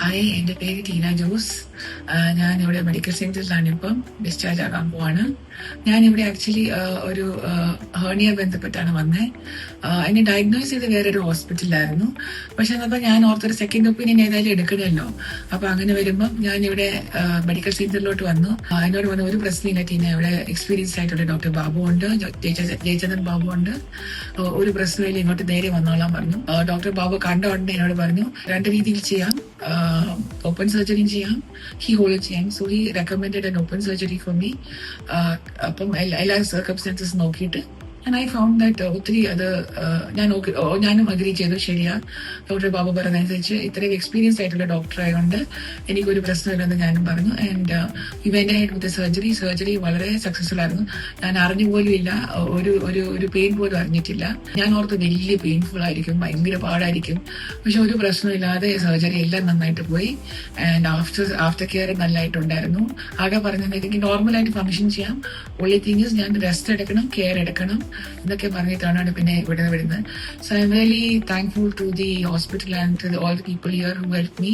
Hi എന്റെ പേര് ടീന ജോസ്. ഞാൻ ഇവിടെ മെഡിക്കൽ സെന്ററിലാണ് ഇപ്പം ഡിസ്ചാർജ് ആകാൻ പോവാണ്. ഞാൻ ഇവിടെ ആക്ച്വലി ഒരു ഹേർണിയ ബന്ധപ്പെട്ടാണ് വന്നത് എന്നെ ഡയഗ്നോസ് ചെയ്ത് വേറൊരു ഹോസ്പിറ്റലിലായിരുന്നു പക്ഷെ എന്നപ്പോൾ ഞാൻ ഓർത്തൊരു സെക്കൻഡ് ഒപ്പീനിയൻ ഏതായാലും എടുക്കണമല്ലോ. അപ്പൊ അങ്ങനെ വരുമ്പം ഞാൻ ഇവിടെ മെഡിക്കൽ സെന്ററിലോട്ട് വന്നു. എന്നോട് വന്ന ഒരു പ്രശ്നമില്ല ടീന. ഇവിടെ എക്സ്പീരിയൻസ് ആയിട്ടുള്ള ഡോക്ടർ ബാബു ഉണ്ട്. ജയചന്ദ്രൻ ബാബു ഉണ്ട്. ഒരു പ്രശ്നമില്ല ഇങ്ങോട്ട് നേരെ വന്നോളാൻ പറഞ്ഞു. ഡോക്ടർ ബാബു കണ്ട ഉടനെ എന്നോട് പറഞ്ഞു രണ്ട് രീതിയിൽ ചെയ്യാം. ഓപ്പൺ സർജറിയും ചെയ്യാം ഹി ഹോൾഡ് ചെയ്യാം so he recommend an open surgery for me അപ്പം എല്ലാ- സർക്കംസ്റ്റാൻസസ് നോക്കിയിട്ട്. ഐ ഫൗണ്ട് ദാറ്റ് ഒത്തിരി അത് ആ, ഞാൻ ഞാനും അഗ്രി ചെയ്തു. ശരിയാ. ഡോക്ടർ ബാബു പറഞ്ഞതനുസരിച്ച് ഇത്രയും എക്സ്പീരിയൻസ് ആയിട്ടുള്ള ഡോക്ടർ ആയതുകൊണ്ട് എനിക്കൊരു പ്രശ്നമില്ലെന്ന് ഞാനും പറഞ്ഞു. And I went ahead with surgery surgery വളരെ സക്സസ്ഫുൾ ആയിരുന്നു. ഞാൻ അറിഞ്ഞു പോലും ഇല്ല. ഒരു ഒരു ഒരു പെയിൻ പോലും അറിഞ്ഞിട്ടില്ല. ഞാൻ ഓർത്ത് വലിയ പെയിൻഫുൾ ആയിരിക്കും. ഭയങ്കര പാടായിരിക്കും. പക്ഷെ ഒരു പ്രശ്നമില്ലാതെ സർജറി എല്ലാം നന്നായിട്ട് പോയി. ആൻഡ് ആഫ്റ്റർ ആഫ്റ്റർ കെയർ നല്ലതായിട്ടുണ്ടായിരുന്നു ആകെ പറഞ്ഞത് എനിക്ക് നോർമലായിട്ട് ഫംഗ്ഷൻ ചെയ്യാം. ഒള്ളി തിങ്സ് ഞാൻ റെസ്റ്റ് എടുക്കണം കെയർ എടുക്കണം. എന്നൊക്കെ പറഞ്ഞിട്ടാണ് പിന്നെ ഇവിടെ വരുന്നത്. So I am really thankful to the hospital and to all the people here who help me